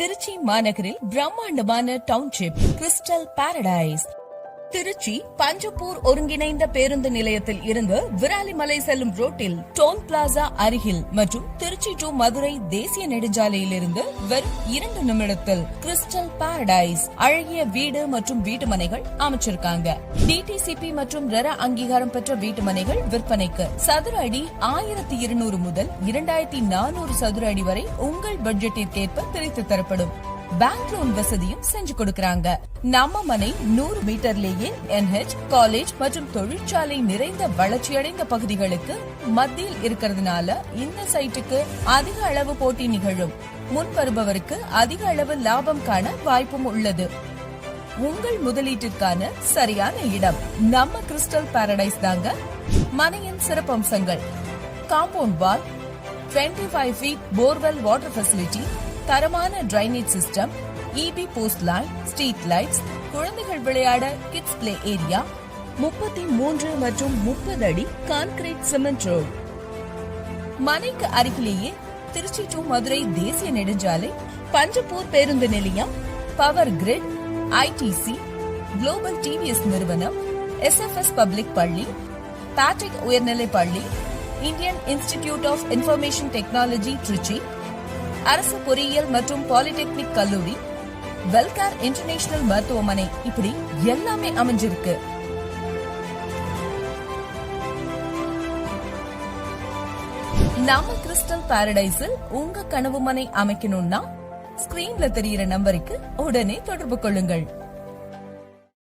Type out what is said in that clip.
திருச்சி மாநகரில் பிரம்மாண்டமான township crystal paradise Trichy Panjappur ஒருங்கிணைந்த பேருந்து நிலையத்தில் இருந்து விராலிமலை செல்லும் ரோட்டில் டோல் பிளாசா அருகில் மற்றும் திருச்சி டு மதுரை தேசிய நெடுஞ்சாலையில் இருந்து வெறும் இரண்டு நிமிடத்தில் கிறிஸ்டல் பாரடைஸ் அழகிய வீடு மற்றும் வீட்டுமனைகள் அமைச்சிருக்காங்க. டிடிசிபி மற்றும் ரெரா அங்கீகாரம் பெற்ற வீட்டுமனைகள் விற்பனைக்கு சதுர அடி ஆயிரத்தி இருநூறு முதல் இரண்டாயிரத்தி நானூறு சதுர அடி வரை உங்கள் பட்ஜெட்டிற்கேற்ப பிரித்து தரப்படும். பேங்க் லோன் வசதியும் செஞ்சு கொடுக்கறாங்க. நம்ம மனை நூறு மீட்டர்லேயே என்ஹெச் காலேஜ் மற்றும் தொழிற்சாலை நிறைந்த வளர்ச்சியடைந்த பகுதிகளுக்கு மத்தியில் இருக்கிறதுனால இந்த சைட்டுக்கு அதிக அளவு போட்டி நிகழும். முன் வருபவருக்கு அதிக அளவு லாபம் காண வாய்ப்பும் உள்ளது. உங்கள் முதலீட்டிற்கான சரியான இடம். நம்ம கிறிஸ்டல் பாரடைஸ் தாங்க மனையின் சிறப்பம்சங்கள். Compound wall 25 five feet borewell water facility தரமான drainage system EB post line street lights குழந்தைகள் விளையாட கிட்ஸ் பிளே ஏரியா முப்பத்தி மூன்று மற்றும் முப்பது அடி கான்கிரீட் சிமெண்ட் ரோடு மனைக்கு அருகிலேயே திருச்சி டு மதுரை தேசிய நெடுஞ்சாலை பஞ்சப்பூர் பேருந்து நிலையம் power grid ITC global TVS நிறுவனம் எஸ்எஃப்எஸ் பப்ளிக் பள்ளி பேட்ரிக் உயர்நிலை பள்ளி Indian Institute of Information Technology Trichy அரசு பொறியியல் மற்றும் பாலிடெக்னிக் கல்லூரி வெல்கேர் இன்டர்நேஷனல் மருத்துவமனை. இப்படி எல்லாமே அமைஞ்சிருக்கு. நம்ம கிறிஸ்டல் பாரடைஸில் உங்க கனவு மனை அமைக்கணும்னா ஸ்கிரீன்ல தெரியிற நம்பருக்கு உடனே தொடர்பு கொள்ளுங்கள்.